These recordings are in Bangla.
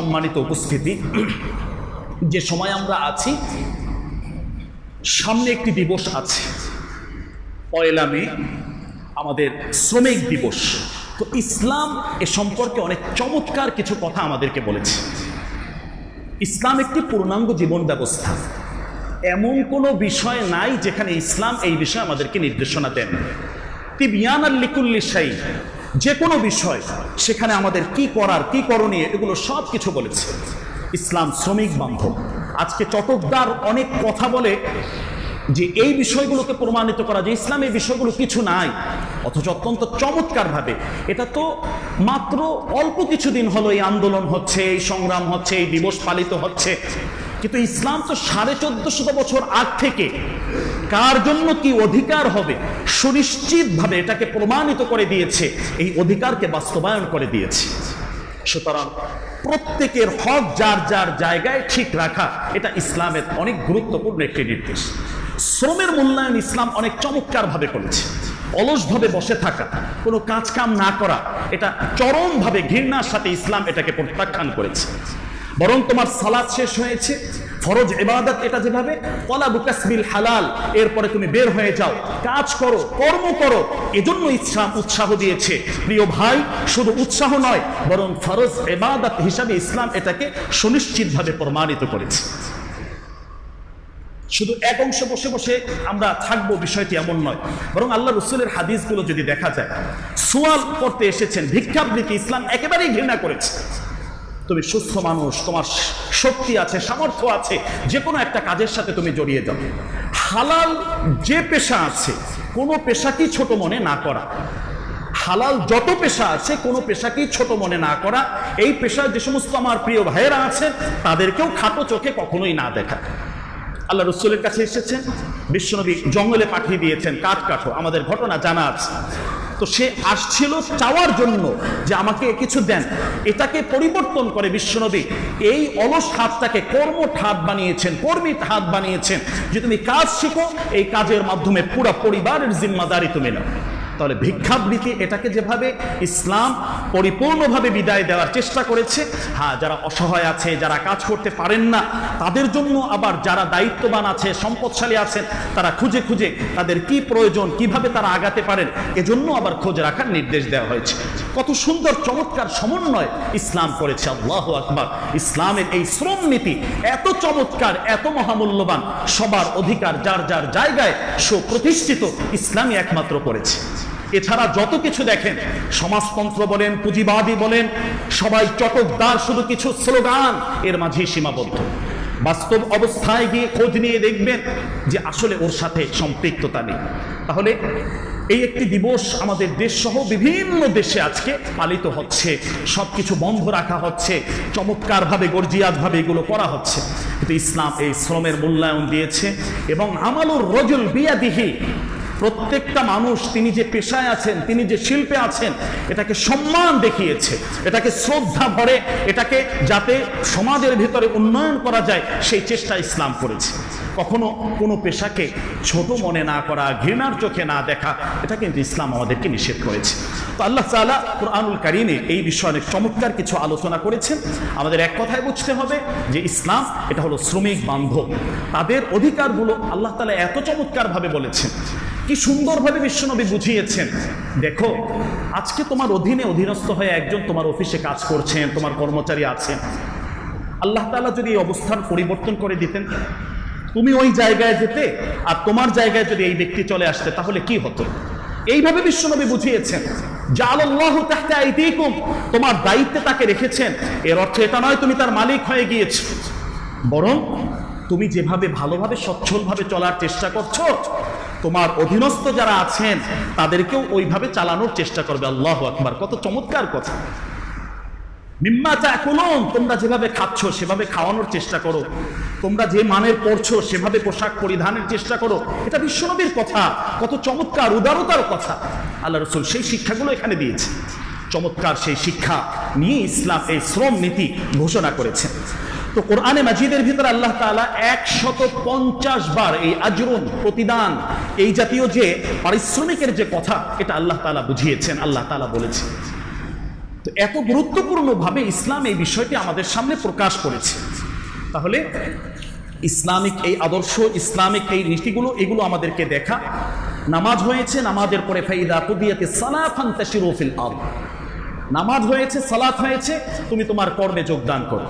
সম্মানিত উপস্থিতি। যে সময় আমরা আছি, সামনে একটি দিবস আছে। পয়লা মে, আমাদের শ্রমিক দিবস। তো ইসলাম এ সম্পর্কে অনেক চমৎকার কিছু কথা আমাদেরকে বলেছে। ইসলাম একটি পূর্ণাঙ্গ জীবন ব্যবস্থা। এমন কোনো বিষয় নাই যেখানে ইসলাম এই বিষয়ে আমাদেরকে নির্দেশনা দেন। তিবিয়ান আর লিকুল্লি সাই যে কোনো বিষয়, সেখানে আমাদের কি করার, কি করণীয়, এগুলো সব কিছু বলেছে ইসলাম শ্রমিক বান্ধব। আজকে চটকদার অনেক কথা বলে যে এই বিষয়গুলোকে প্রমাণিত করা, যে ইসলাম এই বিষয়গুলো কিছু নাই, অথচ অত্যন্ত চমৎকারভাবে। এটা তো মাত্র অল্প কিছুদিন হলো এই আন্দোলন হচ্ছে, এই সংগ্রাম হচ্ছে, এই দিবস পালিত হচ্ছে। কিন্তু ইসলাম তো সাড়ে চোদ্দ শত বছর আগ থেকে। কার জন্য কি অধিকার হবে? সুনিশ্চিতভাবে এটাকে প্রমাণিত করে দিয়েছে। এই অধিকারকে বাস্তবায়ন করে দিয়েছে। সুতরাং প্রত্যেকের হক যার যার জায়গায় ঠিক রাখা, এটা ইসলামের অনেক গুরুত্বপূর্ণ একটি নির্দেশ। শ্রমের মূল্যায়ন ইসলাম অনেক চমৎকারভাবে করেছে। অলসভাবে বসে থাকা, কোনো কাজ কাম না করা, এটা চরমভাবে ঘৃণার সাথে ইসলাম এটাকে প্রত্যাখ্যান করেছে। বরং তোমার সালাদ শেষ হয়েছে, ফরজ এবাদত এটা যেভাবে কলা বুকাসবিল হালাল, এরপরে তুমি বের হয়ে যাও, কাজ করো, কর্ম করো, এজন্য ইসলাম উৎসাহ দিয়েছে। প্রিয় ভাই, শুধু উৎসাহ নয়, বরং ফরজ এবাদত হিসাবে ইসলাম এটাকে সুনিশ্চিতভাবে প্রমাণিত করেছে। শুধু এক অংশ বসে বসে আমরা থাকব, বিষয়টি এমন নয়। বরং আল্লাহ রসুলের হাদিসগুলো যদি দেখা যায়, সোয়াল করতে এসেছেন, ভিক্ষাবৃত্তি ইসলাম একেবারেই ঘৃণা করেছে। তুমি সুস্থ মানুষ, তোমার শক্তি আছে, সামর্থ্য আছে যে কোনো একটা কাজের সাথে তুমি জড়িয়ে যাও। হালাল যে পেশা আছে, কোনো পেশাকেই ছোট মনে না করা। হালাল যত পেশা আছে, কোনো পেশাকেই ছোট মনে না করা। এই পেশায় যে সমস্ত আমার প্রিয় ভাইয়েরা আছেন তাদেরকেও খাটো চোখে কখনোই না দেখা। আল্লাহ রসুলের কাছে এসেছেন, বিশ্বনবী জঙ্গলে পাঠিয়ে দিয়েছেন, কাঠ কাঠো, আমাদের ঘটনা জানা আছে। তো সে আসছিল চাওয়ার জন্য যে আমাকে কিছু দেন। এটাকে পরিবর্তন করে বিশ্বনবী এই অলস হাতটাকে কর্মঠ হাত বানিয়েছেন কর্মী হাত বানিয়েছেন। যে তুমি কাজ শিখো, এই কাজের মাধ্যমে পুরো পরিবারের জিম্মাদারি তুমি নাও। তাহলে ভিক্ষাবৃত্তি এটাকে যেভাবে ইসলাম পরিপূর্ণভাবে বিদায় দেওয়ার চেষ্টা করেছে হ্যাঁ যারা অসহায় আছে, যারা কাজ করতে পারেন না, তাদের জন্য আবার যারা দায়িত্ববান আছে, সম্পদশালী আছেন, তারা খুঁজে খুঁজে তাদের কি প্রয়োজন, কীভাবে তারা আগাতে পারেন, এজন্য আবার খোঁজ রাখার নির্দেশ দেওয়া হয়েছে। কত সুন্দর, চমৎকার সমন্বয় ইসলাম করেছে, আল্লাহ আকবর। ইসলামের এই শ্রম নীতি এত চমৎকার, এত মহামূল্যবান, সবার অধিকার যার যার জায়গায় সুপ্রতিষ্ঠিত, ইসলামই একমাত্র করেছে। এছাড়া যত কিছু দেখেন, সমাজতন্ত্র বলেন, পুঁজিবাদী বলেন, সবাই চটকদার, শুধু কিছু স্লোগান, এর মাঝেই সীমাবদ্ধ। বাস্তব অবস্থায় গিয়ে খোঁজ নিয়ে দেখবেন যে আসলে ওর সাথে সম্পৃক্ততা নেই। তাহলে এই একটি দিবস আমাদের দেশ সহ বিভিন্ন দেশে আজকে পালিত হচ্ছে। সব কিছু বন্ধ রাখা হচ্ছে, চমৎকারভাবে, গর্জিয়াতভাবে এগুলো করা হচ্ছে। কিন্তু ইসলাম এই শ্রমের মূল্যায়ন দিয়েছে এবং আমালুর রজুল বিয়াদিহি প্রত্যেকটা মানুষ, তিনি যে পেশায় আছেন, তিনি যে শিল্পে আছেন, এটাকে সম্মান দেখিয়েছে, এটাকে শ্রদ্ধা ভরে, এটাকে যাতে সমাজের ভিতরে উন্নয়ন করা যায়, সেই চেষ্টা ইসলাম করেছে। কখনো কোনো পেশাকে ছোট মনে না করা, ঘৃণার চোখে না দেখা, এটা কিন্তু ইসলাম আমাদেরকে নিষেধ করেছে। তো আল্লাহ তালা কোরআনুল কারিমে এই বিষয়ে অনেক চমৎকার কিছু আলোচনা করেছেন। আমাদের এক কথায় বুঝতে হবে যে ইসলাম, এটা হলো শ্রমিক বান্ধব। তাদের অধিকারগুলো আল্লাহ তালা এত চমৎকারভাবে বলেছেন। কি সুন্দরভাবে বিশ্বনবী বুঝিয়েছেন? দেখো, আজকে তোমার অধীনে অধীনস্থ হয়ে একজন তোমার অফিসে কাজ করছেন, তোমার কর্মচারী আছেন। আল্লাহ তালা যদি এই অবস্থার পরিবর্তন করে দিতেন, তুমি ওই জায়গায় যেতে আর তোমার জায়গায় যদি এই ব্যক্তি চলে আসতে, তাহলে কি হতো? এইভাবে বিশ্বনবী বুঝিয়েছেন। তোমার দায়িত্বে তাকে রেখেছেন। এর অর্থ এটা নয় তুমি তার মালিক হয়ে গিয়েছো। বরং তুমি যেভাবে ভালোভাবে, সচ্ছলভাবে চলার চেষ্টা করছ তোমার অধীনস্থ যারা আছেন, তাদেরকেও ওইভাবে চালানোর চেষ্টা করবে। আল্লাহ আকবার। কত চমৎকার কথা। মিম্মা চা কুলুন তোমরা যেভাবে খাচ্ছ, সেভাবে খাওয়ানোর চেষ্টা করো। তোমরা যে মানের পড়ছো সেভাবে পোশাক পরিধানের চেষ্টা করো। এটা বিশ্বনবীর কথা। কত চমৎকার, উদারতার কথা। আল্লাহ রসুল সেই শিক্ষাগুলো এখানে দিয়েছে। চমৎকার সেই শিক্ষা নিয়ে ইসলাম এই শ্রম নীতি ঘোষণা করেছেন। তো কোরআনে মাজিদের ভিতরে আল্লাহ তাআলা একশত পঞ্চাশ বার এই আজরুন, প্রতিদান, এই জাতীয় যে পারিশ্রমিকের যে কথা, এটা আল্লাহ তাআলা বুঝিয়েছেন, আল্লাহ তাআলা বলেছেন। তো এত গুরুত্বপূর্ণভাবে ইসলাম এই বিষয়টি আমাদের সামনে প্রকাশ করেছে। তাহলে ইসলামিক এই আদর্শ, ইসলামিক এই নীতিগুলো, এগুলো আমাদেরকে দেখা। নামাজ হয়েছে, নামাজের পরে ফাইদা কুদিয়াতে সালাফান তাশিরুফিল আরদ। নামাজ হয়েছে, সালাত হয়েছে, তুমি তোমার কর্মে যোগদান করো।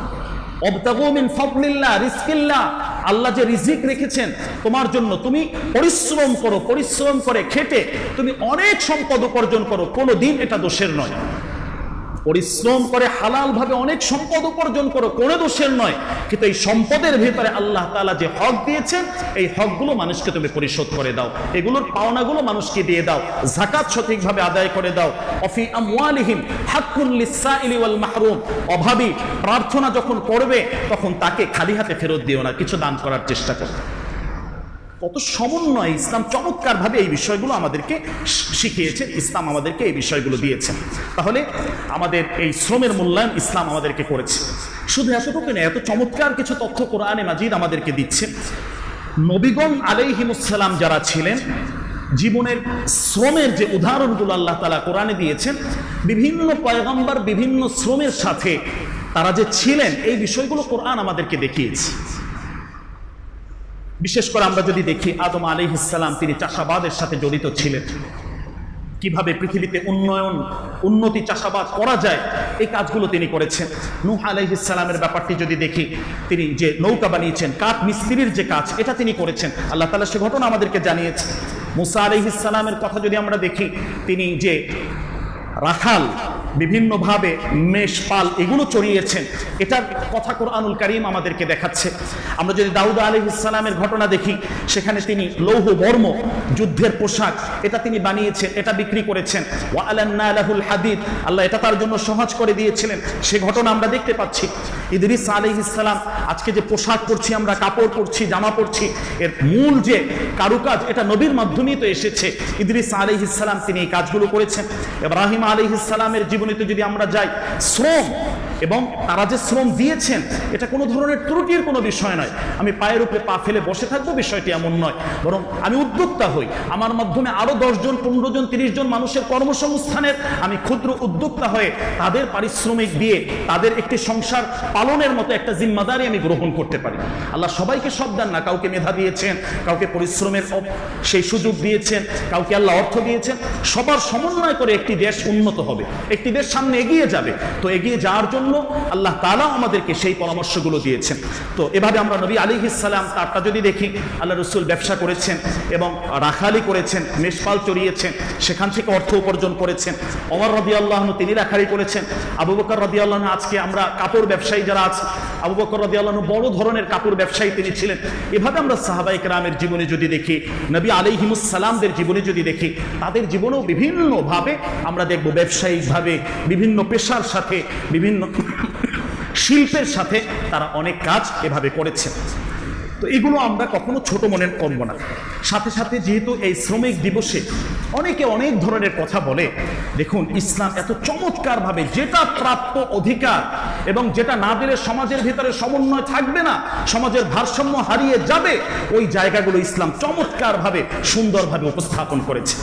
অবতাগু মিন ফাদলিল্লাহ, রিজকিল্লাহ। আল্লাহ যে রিজিক রেখেছেন, তোমার জন্য তুমি পরিশ্রম করো, পরিশ্রম করে খেটে তুমি অনেক সম্পদ উপার্জন করো কোনো দিন এটা দোষের নয়। পরিশ্রম করে হালাল ভাবে অনেক সম্পদ উপার্জন করো, কোনো দোষের নয়। কিন্তু এই সম্পদের ভিতরে আল্লাহ তাআলা যে হক দিয়েছেন, এই হকগুলো মানুষকে তুমি পরিশোধ করে দাও। এগুলোর পাওনাগুলো মানুষকে দিয়ে দাও। জাকাত সঠিকভাবে আদায় করে দাও। অফি লিসাইলি ওয়াল মাহরুম। অভাবী প্রার্থনা যখন করবে, তখন তাকে খালি হাতে ফেরত দিও না। কিছু দান করার চেষ্টা করো। কত সমন্বয় ইসলাম চমৎকারভাবে এই বিষয়গুলো আমাদেরকে শিখিয়েছে, ইসলাম আমাদেরকে এই বিষয়গুলো দিয়েছেন তাহলে আমাদের এই শ্রমের মূল্যায়ন ইসলাম আমাদেরকে করেছে। শুধু এতটুকু না এত চমৎকার কিছু তথ্য কোরআনে মাজিদ আমাদেরকে দিচ্ছে। নবীগণ আলাইহিমুসালাম যারা ছিলেন, জীবনের শ্রমের যে উদাহরণগুলো আল্লাহ তালা কোরআনে দিয়েছেন, বিভিন্ন পয়গম্বর বিভিন্ন শ্রমের সাথে তারা যে ছিলেন, এই বিষয়গুলো কোরআন আমাদেরকে দেখিয়েছে। বিশেষ করে আমরা যদি দেখি, আদম আলী ইসলাম তিনি চাষাবাদের সাথে জড়িত ছিলেন। কীভাবে পৃথিবীতে উন্নয়ন, উন্নতি, চাষাবাদ করা যায়, এই কাজগুলো তিনি করেছেন। নূহ আলাইহিসসালামের ব্যাপারটি যদি দেখি, তিনি যে নৌকা বানিয়েছেন, কাঠ মিস্ত্রির যে কাজ, এটা তিনি করেছেন। আল্লাহ তালা সে ঘটনা আমাদেরকে জানিয়েছে মুসা আলাইহিসসালামের কথা যদি আমরা দেখি, তিনি যে রাখাল বিভিন্নভাবে মেষ পাল এগুলো চড়িয়েছেন। এটার কথা কোরআনুল করিম আমাদেরকে দেখাচ্ছে। আমরা যদি দাউদ আলী ইসলামের ঘটনা দেখি, সেখানে তিনি লৌহ বর্ম, যুদ্ধের পোশাক, এটা তিনি বানিয়েছেন, এটা বিক্রি করেছেন। ওয়ালান্না লাহুল হাদিদ, আল্লাহ এটা তার জন্য সহজ করে দিয়েছিলেন। সে ঘটনা আমরা দেখতে পাচ্ছি। ইদরিস আলী ইসলাম আজকে যে পোশাক পরছি আমরা, কাপড় পরছি, জামা পরছি, এর মূল যে কারুকাজ, এটা নবীর মাধ্যমেই তো এসেছে। ইদরিস আলী ইসলাম তিনি এই কাজগুলো করেছেন। ইব্রাহিম আলী ইসলামের জীবনীতে যদি আমরা যাই শ্রম এবং তারা যে শ্রম দিয়েছেন, এটা কোনো ধরনের ত্রুটির কোনো বিষয় নয়। আমি পায়ের উপরে পা ফেলে বসে থাকব, বিষয়টি এমন নয়। বরং আমি উদ্যোক্তা হই। আমার মাধ্যমে আরও দশজন, পনেরো জন, তিরিশ জন মানুষের কর্মসংস্থানের আমি ক্ষুদ্র উদ্যোক্তা হয়ে তাদের পারিশ্রমিক দিয়ে তাদের একটি সংসার পালনের মতো একটা জিম্মাদারি আমি গ্রহণ করতে পারি। আল্লাহ সবাইকে সব দেন না। কাউকে মেধা দিয়েছেন, কাউকে পরিশ্রমের সেই সুযোগ দিয়েছেন, কাউকে আল্লাহ অর্থ দিয়েছেন। সবার সমন্বয় করে একটি দেশ উন্নত হবে। একটি দেশ সামনে এগিয়ে যাবে। তো এগিয়ে যাওয়ার জন্য আল্লাহ তালা আমাদেরকে সেই পরামর্শগুলো দিয়েছেন। তো এভাবে আমরা নবী আলী ইসালাম তারটা যদি দেখি, আল্লাহ রসুল ব্যবসা করেছেন এবং রাখালি করেছেন, মেষপাল চড়িয়েছেন, সেখান থেকে অর্থ উপার্জন করেছেন অমর রবি আল্লাহন তিনি রাখালি করেছেন, আবু বকর রবি আল্লাহ আজকে আমরা কাপড় ব্যবসায়ী যারা আছে আবু বকর রাজি আল্লাহ বড় ধরনের কাপড় ব্যবসায়ী তিনি ছিলেন। এভাবে আমরা সাহাবাইক রামের জীবনে যদি দেখি, নবী আলিহিমুসালামদের জীবনে যদি দেখি, তাদের জীবনেও বিভিন্নভাবে আমরা দেখব ব্যবসায়িকভাবে বিভিন্ন পেশার সাথে, বিভিন্ন শিল্পের সাথে তারা অনেক কাজ এভাবে করেছেন তো এগুলো আমরা কখনো ছোট মনে করব না। সাথে সাথে যেহেতু এই শ্রমিক দিবসে অনেকে অনেক ধরনের কথা বলে, দেখুন ইসলাম এত চমৎকারভাবে যেটা প্রাপ্ত অধিকার এবং যেটা না দিলে সমাজের ভিতরে সমন্বয় থাকবে না, সমাজের ভারসাম্য হারিয়ে যাবে, ওই জায়গাগুলো ইসলাম চমৎকারভাবে, সুন্দরভাবে উপস্থাপন করেছে।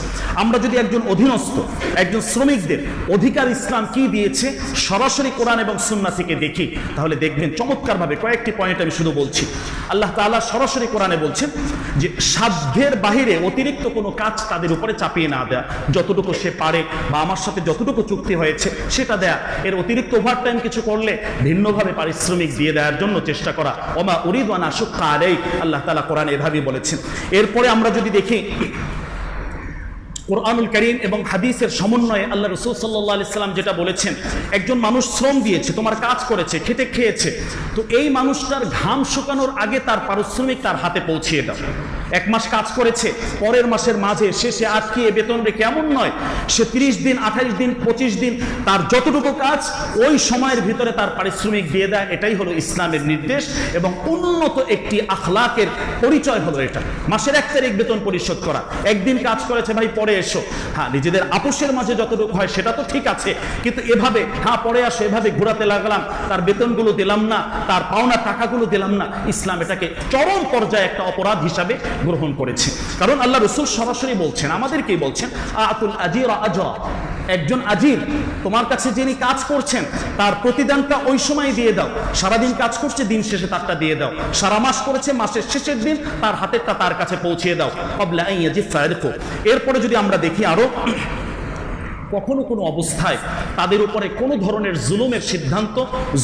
আমরা যদি একজন অধীনস্থ, একজন শ্রমিকদের অধিকার ইসলাম কি দিয়েছে, সরাসরি কোরআন এবং সুন্না থেকে দেখি, তাহলে দেখবেন চমৎকারভাবে কয়েকটি পয়েন্ট আমি শুধু বলছি। আল্লাহ তাআলা সরাসরি কোরআনে বলছেন যে সাধ্যের বাহিরে অতিরিক্ত কোনো কাজ তাদের উপরে চাপিয়ে না দেয়া। যতটুকু সে পারে বা আমার সাথে যতটুকু চুক্তি হয়েছে সেটা দেয়া। এর অতিরিক্ত ওভার টাইম কিছু করলে ভিন্নভাবে পারিশ্রমিক দিয়ে দেওয়ার জন্য চেষ্টা করা। ওমা উরিদানা সুক্কা আরেই আল্লাহ তালা কোরআন এভাবেই বলেছেন। এরপরে আমরা যদি দেখি কোরআনুল করিম এবং হাদিসের সমন্বয়ে আল্লাহ রসুল সাল্লাহ আলিয়াল্লাম যেটা বলেছেন, একজন মানুষ শ্রম দিয়েছে, তোমার কাজ করেছে, খেতে খেয়েছে, তো এই মানুষটার ঘাম শুকানোর আগে তার পারিশ্রমিক তার হাতে পৌঁছিয়ে দাও। এক মাস কাজ করেছে, পরের মাসের মাঝে শেষে আটকিয়ে বেতন রেখে এমন নয়, সে তিরিশ দিন, আঠাইশ দিন, পঁচিশ দিন, তার যতটুকু কাজ, ওই সময়ের ভিতরে তার পারিশ্রমিক দিয়ে দেয়, এটাই হলো ইসলামের নির্দেশ এবং উন্নত একটি আখলাকের পরিচয় হলো এটা। মাসের এক তারিখ বেতন পরিশোধ করা। একদিন কাজ করেছে, ভাই, পরে এসো। হ্যাঁ নিজেদের আপোষের মাঝে যতটুকু হয়, সেটা তো ঠিক আছে, কিন্তু এভাবে হ্যাঁ পরে আসো, এভাবে ঘোরাতে লাগলাম, তার বেতনগুলো দিলাম না, তার পাওনা টাকাগুলো দিলাম না, ইসলাম এটাকে চরম পর্যায়ে একটা অপরাধ হিসাবে গ্রহণ করেছে। কারণ আল্লাহ রসুল সরাসরি বলছেন, আমাদেরকেই বলছেন, আতুল আজির আজরা। একজন আজির, তোমার কাছে যিনি কাজ করছেন, তার প্রতিদানটা ওই সময় দিয়ে দাও। সারাদিন কাজ করছে, দিন শেষে তারটা দিয়ে দাও। সারা মাস করেছে, মাসের শেষের দিন তার হাতেরটা তার কাছে পৌঁছিয়ে দাও। এরপরে যদি আমরা দেখি আরও কখনো কোনো অবস্থায় তাদের উপরে কোনো ধরনের জুলুমের সিদ্ধান্ত,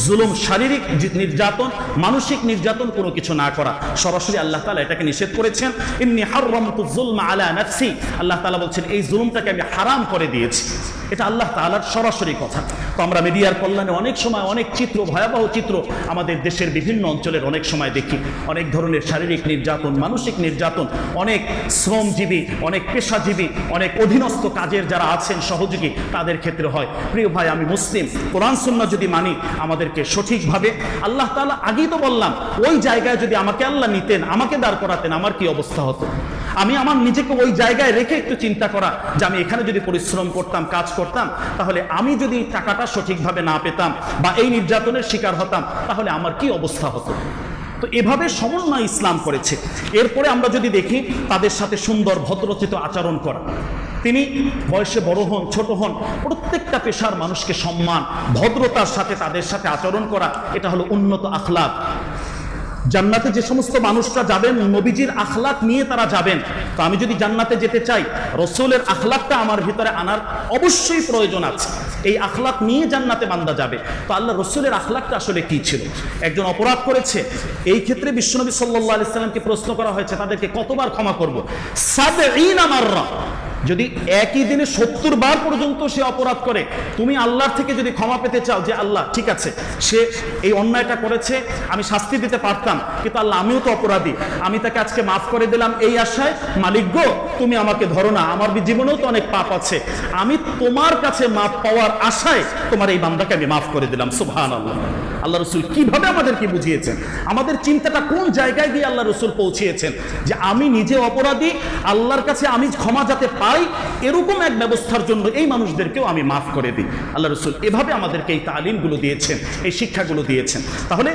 জুলুম শারীরিক নির্যাতন, মানসিক নির্যাতন কোনো কিছু না করা। সরাসরি আল্লাহ তালা এটাকে নিষেধ করেছেন এমনি রমতুল জুলমা আলা নাফসি। আল্লাহ তালা বলছেন, এই জুলুমটাকে আমি হারাম করে দিয়েছি। এটা আল্লাহ তাআলার সরাসরি কথা। তো আমরা মিডিয়ার কল্যাণে অনেক সময় অনেক চিত্র, ভয়াবহ চিত্র আমাদের দেশের বিভিন্ন অঞ্চলের অনেক সময় দেখি। অনেক ধরনের শারীরিক নির্যাতন, মানসিক নির্যাতন, অনেক শ্রমজীবী, অনেক পেশাজীবী, অনেক অধীনস্থ কাজের যারা আছেন সহযোগী, তাদের ক্ষেত্রে হয়। প্রিয় ভাই, আমি মুসলিম, কোরআন, সুন্নাহ যদি মানি, আমাদেরকে সঠিকভাবে আল্লাহ তাআলা আগেই তো বললাম, ওই জায়গায় যদি আমাকে আল্লাহ নিতেন, আমাকে দাঁড় করাতেন, আমার কি অবস্থা হতো? আমি আমার নিজেকে ওই জায়গায় রেখে একটু চিন্তা করা যে আমি এখানে যদি পরিশ্রম করতাম, কাজ করতাম, তাহলে আমি যদি টাকাটা সঠিকভাবে না পেতাম বা এই নির্যাতনের শিকার হতাম, তাহলে আমার কি অবস্থা হতো? তো এভাবে সমন্বয় ইসলাম করেছে। এরপরে আমরা যদি দেখি তাদের সাথে সুন্দর ভদ্রচিত আচরণ করা। তিনি বয়সে বড় হন, ছোট হন, প্রত্যেকটা পেশার মানুষকে সম্মান, ভদ্রতার সাথে তাদের সাথে আচরণ করা, এটা হলো উন্নত আখলাক। জান্নাতে যে সমস্ত মানুষরা যাবেন, নবীজির আখলাক নিয়ে তারা যাবেন। তো আমি যদি জান্নাতে যেতে চাই, রসুলের আখলাকটা আমার ভিতরে আনার অবশ্যই প্রয়োজন আছে। এই আখলাক নিয়ে জান্নাতে বান্দা যাবে। তো আল্লাহ রসুলের আখলাকটা আসলে কি ছিল? একজন অপরাধ করেছে। এই ক্ষেত্রে বিশ্বনবী সাল্লাহ আলিয়াল্লামকে প্রশ্ন করা হয়েছে, তাদেরকে কতবার ক্ষমা করব? সাবে আমাররা যদি একই দিনে সত্তর বার পর্যন্ত সে অপরাধ করে, তুমি আল্লাহর থেকে যদি ক্ষমা পেতে চাও যে আল্লাহ, ঠিক আছে, সে এই অন্যায়টা করেছে, আমি শাস্তি দিতে পারতাম, কিন্তু আল্লাহ, আমিও তো অপরাধী, আমি তাকে আজকে মাফ করে দিলাম এই আশায়, মালিক গো, তুমি আমাকে ধরো না, আমার জীবনেও তো অনেক পাপ আছে, আমি তোমার কাছে মাফ পাওয়ার আশায় তোমার এই বান্দাকে আমি মাফ করে দিলাম সুবহান আল্লাহ আল্লাহ রসুল কীভাবে আমাদেরকে বুঝিয়েছেন? আমাদের চিন্তাটা কোন জায়গায় গিয়ে আল্লাহ রসুল পৌঁছিয়েছেন? যে আমি নিজে অপরাধী, আল্লাহর কাছে আমি ক্ষমা যাতে পাই, এরকম এক ব্যবস্থার জন্য এই মানুষদেরকেও আমি মাফ করে দিই। আল্লাহ রসুল এভাবে আমাদেরকে এই তালিমগুলো দিয়েছেন, এই শিক্ষাগুলো দিয়েছেন। তাহলে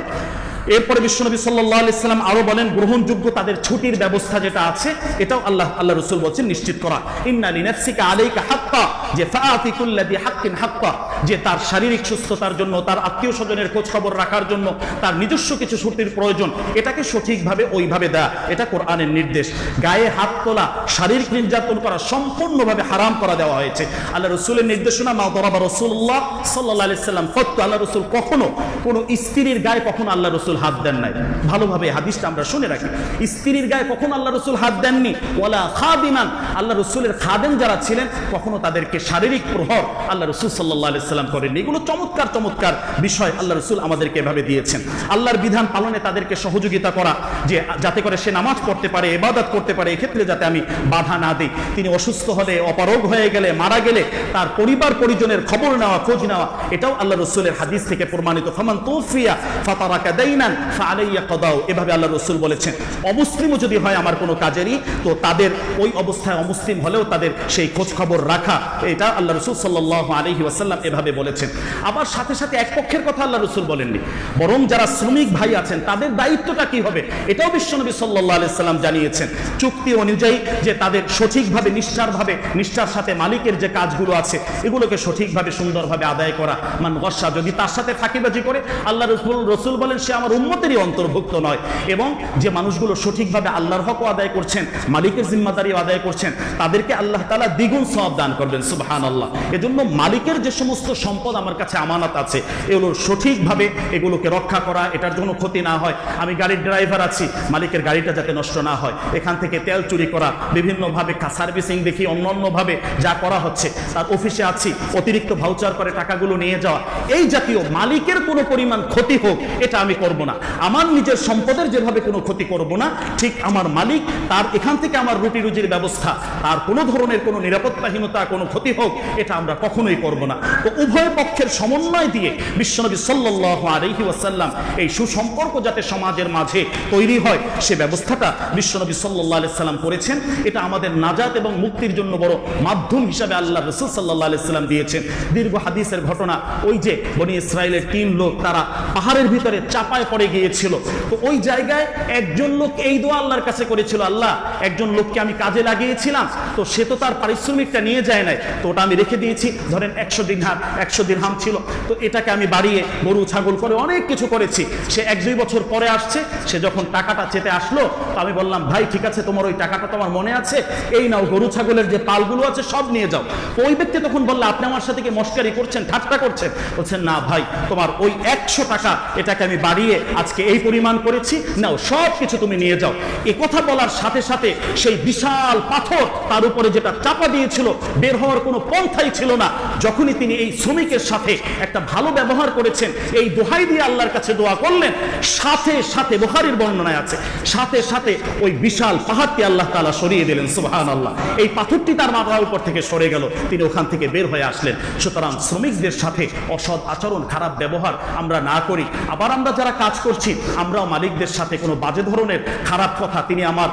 এরপরে বিশ্বনবী সাল্লাহ আলাইসাল্লাম আরও বলেন, গ্রহণযোগ্য তাদের ছুটির ব্যবস্থা যেটা আছে, এটাও আল্লাহ আল্লাহ রসুল বলছেন নিশ্চিত করা। ইন্নালি নাফসিকা আলাইকা হাক্কা, যে ফাআতি কুল্লাদি হাক্কিন হাক্কা। যে তার শারীরিক সুস্থতার জন্য, তার আত্মীয় স্বজনের খোঁজ খবর রাখার জন্য, তার নিজস্ব কিছু ছুটির প্রয়োজন, এটাকে সঠিকভাবে ওইভাবে দেয়া, এটা কোরআনের নির্দেশ। গায়ে হাত তোলা, শারীরিক নির্যাতন করা সম্পূর্ণভাবে হারাম করা দেওয়া হয়েছে। আল্লাহ রসুলের নির্দেশনা, মা দরাবা রসুল্লাহ সাল্লাহ আলাইসাল্লাম সত্য আল্লাহ রসুল কখনো, কোনো স্ত্রীর গায়ে কখনো আল্লাহ রসুল হাত দেন নাই। ভালোভাবে হাদিসটা আমরা শুনে রাখি। স্ত্রীর গায়ে কখনো আল্লাহ রসুল হাত দেননি। ওলা খাদিমান, আল্লাহ রসুলের খাদেম যারা ছিলেন, কখনো তাদেরকে শারীরিক প্রহর আল্লাহ রসুল সাল্লাহ আলাইসাল্লাম করেননি। এগুলো চমৎকার চমৎকার বিষয় আল্লাহ রসুল আমাদেরকে এভাবে দিয়েছেন। আল্লাহর বিধান পালনে তাদেরকে সহযোগিতা করা, যে যাতে করে সে নামাজ পড়তে পারে এবাদত করতে পারে, এক্ষেত্রে যাতে আমি বাধা না দিই। তিনি অসুস্থ হলে, অপারোগ হয়ে গেলে, মারা গেলে, তার পরিবার পরিজনের খবর নেওয়া, খোঁজ নেওয়া, এটাও আল্লাহ রসুলের হাদিস থেকে প্রমাণিত। ফামান তৌফিয়া ফাতারাকা দাইনান ফাআলাইয়া কদাও এভাবে আল্লাহ রসুল বলেছেন, অমুসলিমও যদি হয় আমার কোনো কাজেরই, তো তাদের ওই অবস্থায় অমুসলিম হলেও তাদের সেই খোঁজ খবর রাখা। এটা আল্লাহ রসুল সাল্লাহ আলহি ওয়াসাল্লাম এভাবে বলেছেন। আবার সাথে সাথে এক পক্ষের কথা আল্লাহ রসুল বলেননি। বরং যারা শ্রমিক ভাই আছেন, তাদের দায়িত্বটা কি হবে? এটাও বিশ্বনবী সাল্লাহ আলাইসাল্লাম জানিয়েছেন। চুক্তি অনুযায়ী যে তাদের সঠিকভাবে, নিষ্ঠারভাবে, নিষ্ঠার সাথে মালিকের যে কাজগুলো আছে, এগুলোকে সঠিকভাবে, সুন্দরভাবে আদায় করা। মান গসা, যদি তার সাথে ফাঁকিবাজি করে, আল্লাহ রসুল রসুল বলেন, সে আমার উন্মতেরই অন্তর্ভুক্ত নয়। এবং যে মানুষগুলো সঠিকভাবে আল্লাহর হকও আদায় করছেন, মালিকের জিম্মাদারিও আদায় করছেন, তাদেরকে আল্লাহ তালা দ্বিগুণ সব দান করবেন সুবাহান আল্লাহ এজন্য মালিকের যে সমস্ত সম্পদ আমার কাছে আমানত আছে। এগুলো সঠিকভাবে এগুলোকে রক্ষা করা, এটার জন্য ক্ষতি না হয়। আমি গাড়ির ড্রাইভার আছি, মালিকের গাড়িটা যাতে নষ্ট না হয়। এখান থেকে তেল চুরি করা, বিভিন্নভাবে সার্ভিসিং দেখি অন্য অন্যভাবে যা করা হচ্ছে। তার অফিসে আছি, অতিরিক্ত ভাউচার করে টাকাগুলো নিয়ে যাওয়া। এই জাতীয় মালিকের কোনো পরিমাণ ক্ষতি হোক, এটা আমি করব না। আমার নিজের সম্পদের যেভাবে কোনো ক্ষতি করব না, ঠিক আমার মালিক, তার এখান থেকে আমার রুটি রুজির ব্যবস্থা, তার কোনো ধরনের কোনো নিরাপত্তাহীনতা, কোনো ক্ষতি হোক, এটা আমরা কখনোই করব না। তো উভয় পক্ষের সমন্বয় দিয়ে বিশ্বনবী সাল্লাহ আলহি ওয়াসাল্লাম এই সুসম্পর্ক যাতে সমাজের মাঝে তৈরি হয়, সে ব্যবস্থাটা বিশ্বনবী সাল্লাহ আলি সাল্লাম করেছেন। এটা আমাদের নাজাত এবং মুক্তির জন্য বড় মাধ্যম হিসাবে আল্লাহ রসুল সাল্লাহ আলি সাল্লাম দিয়েছেন। দীর্ঘ হাদিসের ঘটনা, ওই যে বনি ইসরায়েলের তিন লোক, তারা পাহাড়ের ভিতরে চাপায় পড়ে গিয়েছিল। তো ওই জায়গায় একজন লোক এই দোয়া আল্লাহর কাছে করেছিল, আল্লাহ, একজন লোককে আমি কাজে লাগিয়েছিলাম, তো সে তো তার পারিশ্রমিকটা নিয়ে যায় নাই, তো ওটা আমি রেখে দিয়েছি। ধরেন একশো দিন হাম একশো দিন হাম ছিল। তো এটাকে আমি বাড়িয়ে গরু, ছাগল করে অনেক কিছু করেছি। সে এক দুই বছর পরে আসছে, সে যখন টাকাটা চেতে আসলো, তো আমি বললাম, ভাই, ঠিক আছে, তোমার ওই টাকাটা তোমার মনে আছে। এই নাও গরু, ছাগলের যে পালগুলো আছে, সব নিয়ে যাও। ওই ব্যক্তি তখন বলল, আপনি আমার সাথে কি মস্কারি করছেন, ঠাট্টা করছেন? বলছেন, না ভাই, তোমার ওই একশো টাকা এটাকে আমি বাড়িয়ে আজকে এই পরিমাণ করেছি। নাও, সব কিছু তুমি নিয়ে যাও। এ কথা বলার সাথে সাথে সেই বিশাল পাথর তার উপরে যেটা চাপা দিয়েছিল, বের হওয়ার কোনো পন্থাই ছিল না। যখনই তিনি এই শ্রমিকের সাথে একটা ভালো ব্যবহার করেছেন। এই দোহাই দিয়ে আল্লাহর কাছে দোয়া করলেন। সাথে সাথে বুখারীর বর্ণনায় আছে, সাথে সাথে ওই বিশাল পাহাড়টি আল্লাহ তাআলা সরিয়ে দিলেন সুবহান আল্লাহ এই পাথরটি তার মাথার উপর থেকে সরে গেল, তিনি ওখান থেকে বের হয়ে আসলেন। সুতরাং শ্রমিকদের সাথে অসৎ আচরণ, খারাপ ব্যবহার আমরা না করি। আবার আমরা যারা কাজ করছি, আমরাও মালিকদের সাথে কোনো বাজে ধরনের খারাপ কথা, তিনি আমার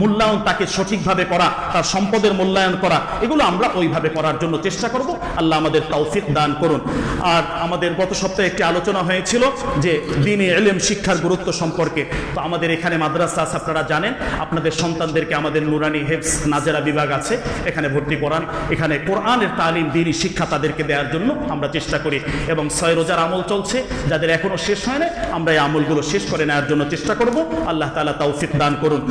মূল্যায়ন তাকে সঠিকভাবে করা, তার সম্পদের মূল্যায়ন করা, এগুলো আমরা ওইভাবে করার জন্য চেষ্টা করব। আল্লাহ আমাদের তৌফিক দান করুন। আর আমাদের গত সপ্তাহে একটি আলোচনা হয়েছিল যে দিনে এলেম শিক্ষার গুরুত্ব সম্পর্কে। তো আমাদের এখানে মাদ্রাসা আপনারা জানেন। আপনাদের সন্তানদেরকে আমাদের নুরানি হেফস নাজেরা বিভাগ আছে, এখানে ভর্তি করান। এখানে কোরআনের তালিম, দিনই শিক্ষা তাদেরকে দেওয়ার জন্য আমরা চেষ্টা করি। এবং ছয় রোজার আমল চলছে, যাদের এখনও শেষ হয় না আমরা এই আমলগুলো শেষ করে নেওয়ার জন্য চেষ্টা করব। আল্লাহ তাআলা তৌফিক দান করুন।